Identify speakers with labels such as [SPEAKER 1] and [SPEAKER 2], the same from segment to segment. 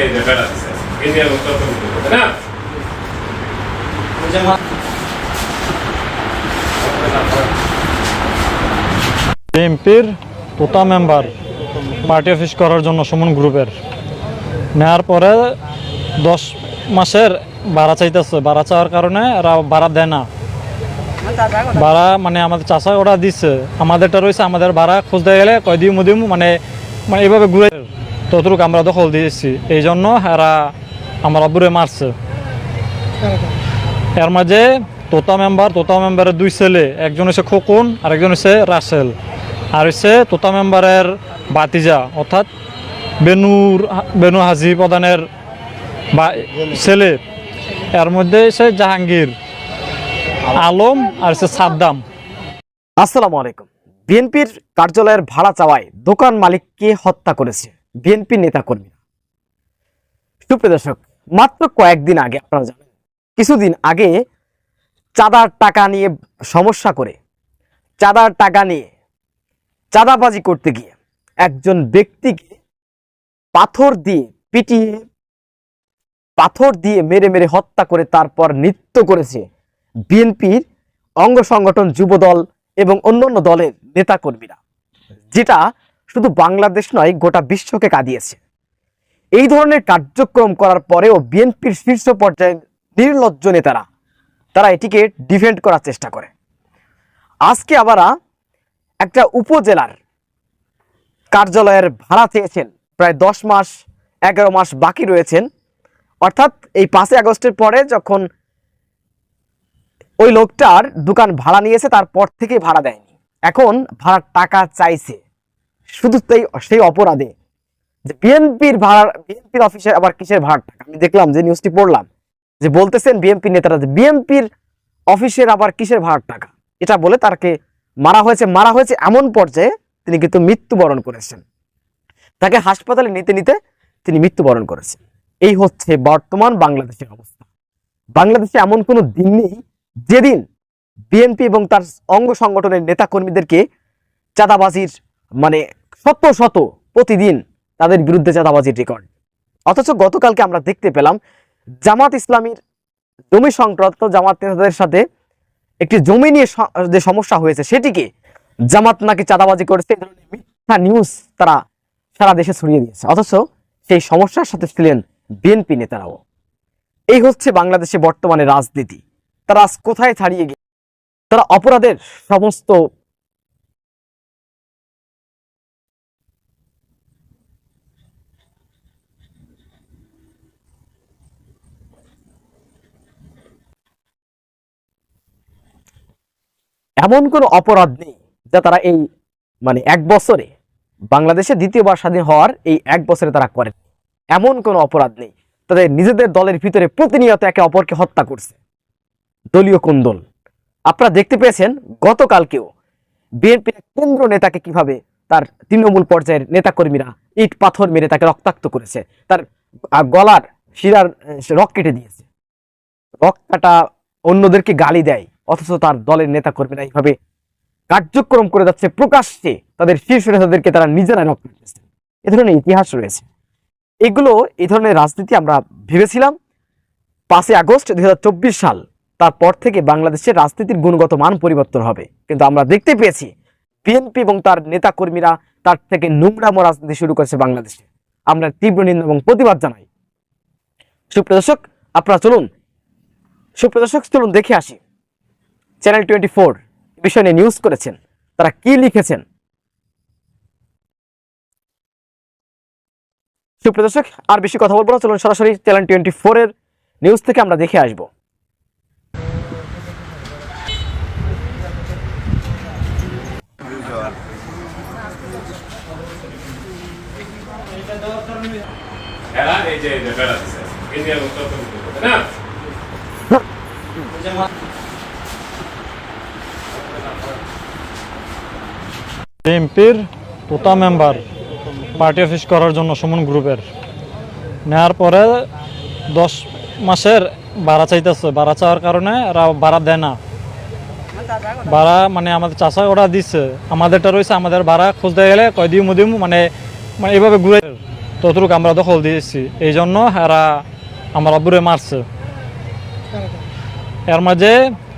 [SPEAKER 1] যে যে বেড়া দিছে ইন্ডিয়ার উত্তর না
[SPEAKER 2] বিএনপির তোতা মেম্বার পার্টি অফিস করার জন্য সুমন গ্রুপের। নেওয়ার পরে দশ মাসের ভাড়া চাইতেছে। ভাড়া চাওয়ার কারণে এরা ভাড়া দেয় না। ভাড়া মানে আমাদের চাষা ওরা দিচ্ছে আমাদেরটা রয়েছে, আমাদের ভাড়া খুঁজতে গেলে কয় দিমু মানে মানে এইভাবে ঘুরে ততটুকু আমরা দখল দিয়েছি। এই জন্য এরা আমার আব্বুরে মারছে। এর মাঝে তোতা মেম্বার, তোতা মেম্বারের দুই ছেলে, একজন হচ্ছে খোকন আর একজন হচ্ছে রাসেল। আর হচ্ছে তোতা মেম্বারের বাতিজা অর্থাৎ বেনুর বেনু হাজি প্রধানের ছেলে। এর মধ্যে হচ্ছে জাহাঙ্গীর, আলম আর হচ্ছে সাদ্দাম।
[SPEAKER 3] আসসালামু আলাইকুম। বিএনপির কার্যালয়ের ভাড়া চাওয়ায় দোকান মালিককে হত্যা করেছে। বিএনপি নেতাকর্মীরা। সুপ্রিয় দর্শক, মাত্র কয়েকদিন আগে আপনারা জানেন, কিছুদিন আগে চাঁদার টাকা নিয়ে সমস্যা করে, চাঁদার টাকা নিয়ে চাঁদাবাজি করতে গিয়ে একজন ব্যক্তিকে পাথর দিয়ে পিটিয়ে, পাথর দিয়ে মেরে মেরে হত্যা করে তারপর নৃত্য করেছে বিএনপির অঙ্গ সংগঠন যুবদল এবং অন্যান্য দলের নেতাকর্মীরা, যেটা শুধু বাংলাদেশ নয়, গোটা বিশ্বকে কাঁদিয়েছে। এই ধরনের কার্যক্রম করার পরেও বিএনপির শীর্ষ পর্যায়ে নির্লজ্জ নেতারা, তারা এটিকে ডিফেন্ড করার চেষ্টা করে। আজকে আবার একটা উপজেলার কার্যালয়ের ভাড়া চেয়েছেন, প্রায় দশ মাস, এগারো মাস বাকি রয়েছেন। অর্থাৎ এই পাঁচই আগস্টের পরে যখন ওই লোকটার দোকান ভাড়া নিয়েছে, তারপর থেকে ভাড়া দেয়নি। এখন ভাড়ার টাকা চাইছে। শুধু সেই সেই অপরাধে। যে বিএনপির ভাড়া বিএনপির অফিসে আবার কিসের ভাড়ার টাকা আমি দেখলাম যে নিউজটি পড়লাম যে বলতেছেন বিএনপি নেতারা যে বিএনপির অফিসের আবার কিসের ভাড়ার টাকা? এটা বলে তাকে মারা হয়েছে মারা হয়েছে এমন পর্যায়ে তিনি কিন্তু মৃত্যুবরণ করেছেন। তাকে হাসপাতালে নিতে নিতে তিনি মৃত্যুবরণ করেছেন। এই হচ্ছে বর্তমান বাংলাদেশের অবস্থা। বাংলাদেশে এমন কোনো দিন নেই যেদিন বিএনপি এবং তার অঙ্গ সংগঠনের নেতাকর্মীদেরকে চাঁদাবাজির মানে শত শত প্রতিদিন তাদের বিরুদ্ধে চাঁদাবাজির রেকর্ড অথচ গতকালকে আমরা দেখতে পেলাম, জামাত ইসলামীর জমি সংক্রান্ত জামাত নেতাদের সাথে একটি জমি নিয়ে যে সমস্যা হয়েছে, সেটিকে জামাত নাকি চাঁদাবাজি করেছে, এই ধরনের মিথ্যা নিউজ তারা সারা দেশে ছড়িয়ে দিয়েছে। অথচ সেই সমস্যার সাথে ছিলেন বিএনপি নেতারাও। এই হচ্ছে বাংলাদেশে বর্তমানে রাজনীতি। তারা আজ কোথায় ছাড়িয়ে গিয়ে তারা অপরাধের সমস্ত এমন কোনো অপরাধ নেই যা তারা এই মানে এক বছরে, বাংলাদেশে দ্বিতীয়বার স্বাধীন হওয়ার এই এক বছরে তারা করেন। এমন কোনো অপরাধ নেই। তাদের নিজেদের দলের ভিতরে প্রতিনিয়ত একে অপরকে হত্যা করছে। দলীয় কোন্দল আপনারা দেখতে পেয়েছেন গতকালকেও বিএনপির কেন্দ্র নেতাকে কীভাবে তার তৃণমূল পর্যায়ের নেতাকর্মীরা ইট পাথর মেরে তাকে রক্তাক্ত করেছে। তার গলার শিরার রক কেটে দিয়েছে। রক কাটা অন্যদেরকে গালি দেয়। অথচ তার দলের নেতা কর্মীরা এইভাবে কার্যক্রম করে যাচ্ছে, প্রকাশ্যে তাদের শীর্ষ নেতাদেরকে তারা নিজেরা রক্ত দিচ্ছে এ ধরনের ইতিহাস রয়েছে। এগুলো এই ধরনের রাজনীতি আমরা ভেবেছিলাম। পাঁচই আগস্ট দু হাজার চব্বিশ সাল, তারপর থেকে বাংলাদেশের রাজনীতির গুণগত মান পরিবর্তন হবে। কিন্তু আমরা দেখতে পেয়েছি, বিএনপি এবং তার নেতাকর্মীরা তার থেকে নোংরাম রাজনীতি শুরু করেছে বাংলাদেশে। আমরা তীব্র নিন্দা এবং প্রতিবাদ জানাই। সুপ্রদর্শক আপনারা চলুন সুপ্রদর্শক চলুন দেখে আসি। চ্যানেল টোয়েন্টি ফোর বিষয় নিয়ে নিউজ করেছেন। তারা কি লিখেছেন? সুপ্রদর্শক আর বেশি কথা বলব না চলুন সরাসরি চ্যানেল টোয়েন্টি ফোর এর নিউজ থেকে আমরা দেখে আসব।
[SPEAKER 1] এই যে যে বেড়া দিছে ইন্ডিয়ার উত্তর না
[SPEAKER 2] বিএনপির তোতা মেম্বার পার্টি অফিস করার জন্য সুমন গ্রুপের নেওয়ার পরে দশ মাসের ভাড়া চাইতেছে। ভাড়া চাওয়ার কারণে এরা ভাড়া দেয় না। ভাড়া মানে আমাদের চাষা ওরা দিচ্ছে আমাদেরটা রয়েছে, আমাদের ভাড়া খুঁজতে গেলে কয় দিমু মানে মানে এইভাবে ঘুরে ততটুকু আমরা দখল দিয়েছি। এই জন্য এরা আমার আব্বুরে মারছে। এর মাঝে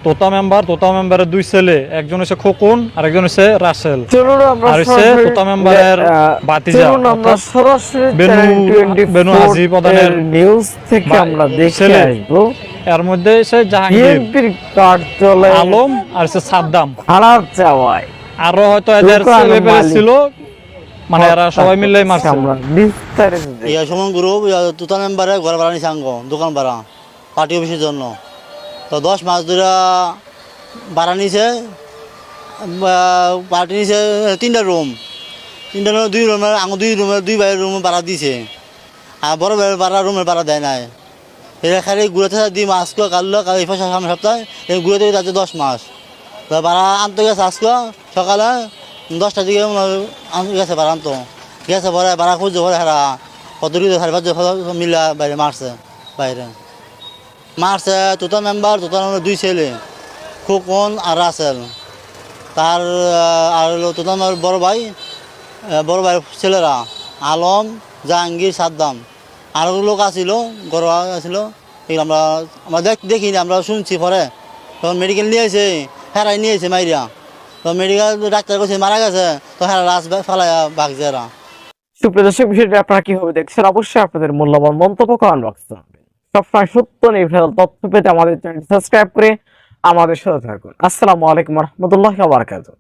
[SPEAKER 2] তোতা মেম্বার তোতা মেম্বারের দুই ছেলে একজন হচ্ছে খোকন আর একজন হচ্ছে রাসেল। আর হচ্ছে তোতা মেম্বারের বাতিজা,
[SPEAKER 3] আমরা সরাসরি
[SPEAKER 2] বেনু-
[SPEAKER 3] চ্যানেল 24
[SPEAKER 2] বেনু হাজী প্রধানের
[SPEAKER 3] এর নিউজ থেকে আমরা দেখে আসব।
[SPEAKER 2] এর মধ্যে হচ্ছে জাহাঙ্গীর
[SPEAKER 3] কার্যালয়
[SPEAKER 2] আলম আর হচ্ছে সাদ্দাম।
[SPEAKER 3] ভাড়া চাওয়ায়।
[SPEAKER 2] আরও হয়তো এদের ছেলে পেলে ছিল মানে এরা সবাই মিলে মারছে।
[SPEAKER 3] আমরা বিস্তারিত।
[SPEAKER 4] ইয়া সমন গ্রুপ তুতা মেম্বারে ঘর ভাড়া নিছে দোকান ভাড়া পার্টি অফিসের জন্য। তো দশ মাস ধরে ভাড়া নিছে পার্টি নিছে, তিনটা রুম তিনটা রুম দুই রুমের আঙ্গ দুই রুমের দুই ভাইয়ের রুম ভাড়া দিছে। আর বড় ভাইয়ের ভাড়া রুমের ভাড়া দেয় নাই। এটা খালি ঘুরেতে দি মাস কাটলো এই পাশে সামনে সপ্তাহে এই যাচ্ছে দশ মাস। ভাড়া আনতে গেছে আজকে, সকালে, দশটার দিকে আনতে গেছে ভাড়া আনতো। গেছে পরে ভাড়া খুঁজছে পরে হেরা কত সাড়ে পাঁচ মিলা বাইরে মারছে, বাইরে। মারছে তোতা মেম্বার মেম্বার দুই ছেলে। খোকন আর রাসেল। তার আর হলো মেম্বার বড় ভাই বড় ভাইয়ের ছেলেরা। আলম, জাহাঙ্গীর, সাদ্দাম। আরও লোক আসিল গরু আসিল এগুলো আমরা আমরা দেখ, দেখিনি, আমরা শুনছি পরে। তখন মেডিকেল নিয়ে এসে হেরাই নিয়ে এসে মাইরিয়া তো মেডিকেল ডাক্তার কাছে মারা গেছে। তো হেরা রাস ফেলাইয়া বাগছে এরা।
[SPEAKER 3] সুপ্রিয় দর্শক, বিষয়টি আপনারা কীভাবে দেখছেন? অবশ্যই আপনাদের মূল্যবান মন্তব্য বক্সে জানাবেন সবসময় সত্য নির্ভর তথ্য পেতে আমাদের চ্যানেল সাবস্ক্রাইব করে আমাদের সাথে থাকুন। আসসালামু আলাইকুম রহমতুল্লাহ বারকাতুহ।